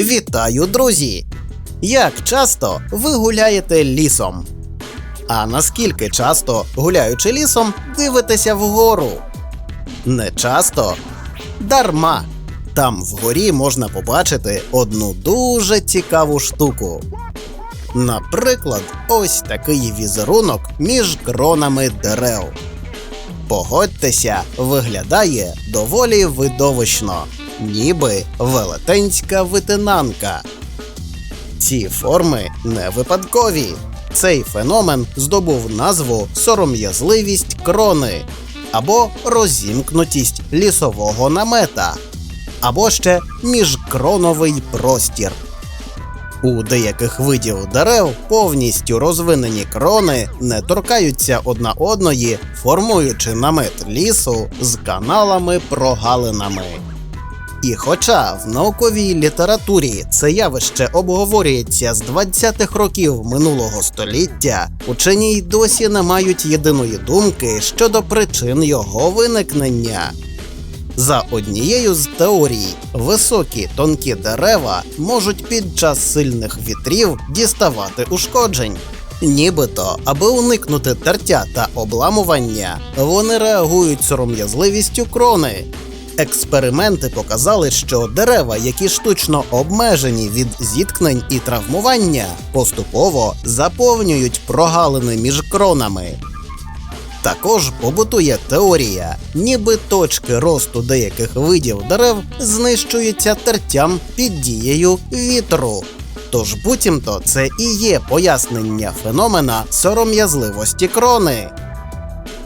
Вітаю, друзі! Як часто ви гуляєте лісом? А наскільки часто, гуляючи лісом, дивитеся вгору? Не часто? Дарма. Там вгорі можна побачити одну дуже цікаву штуку. Наприклад, ось такий візерунок між кронами дерев. Погодьтеся, виглядає доволі видовищно, ніби велетенська витинанка. Ці форми не випадкові. Цей феномен здобув назву сором'язливість крони або розімкнутість лісового намета, або ще міжкроновий простір. У деяких видів дерев повністю розвинені крони не торкаються одна одної, формуючи намет лісу з каналами-прогалинами. І хоча в науковій літературі це явище обговорюється з 20-х років минулого століття, учені й досі не мають єдиної думки щодо причин його виникнення. За однією з теорій, високі тонкі дерева можуть під час сильних вітрів діставати ушкоджень. Нібито, аби уникнути тертя та обламування, вони реагують сором'язливістю крони. Експерименти показали, що дерева, які штучно обмежені від зіткнень і травмування, поступово заповнюють прогалини між кронами. Також побутує теорія, ніби точки росту деяких видів дерев знищуються тертям під дією вітру. Тож буцімто це і є пояснення феномена сором'язливості крони.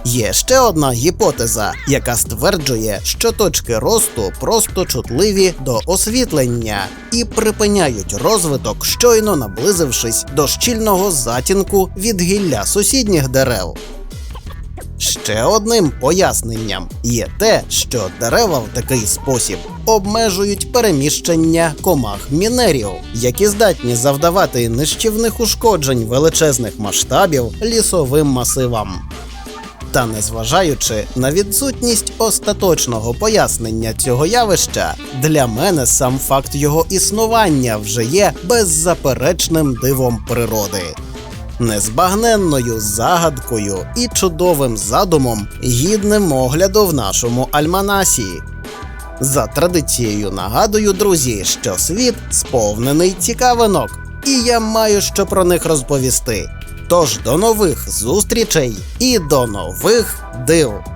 Є ще одна гіпотеза, яка стверджує, що точки росту просто чутливі до освітлення і припиняють розвиток, щойно наблизившись до щільного затінку від гілля сусідніх дерев. Ще одним поясненням є те, що дерева в такий спосіб обмежують переміщення комах мінерів, які здатні завдавати нищівних ушкоджень величезних масштабів лісовим масивам. Та незважаючи на відсутність остаточного пояснення цього явища, для мене сам факт його існування вже є беззаперечним дивом природи. Незбагненною загадкою і чудовим задумом, гідним огляду в нашому альманасі. За традицією нагадую, друзі, що світ сповнений цікавинок, і я маю що про них розповісти. Тож до нових зустрічей і до нових див!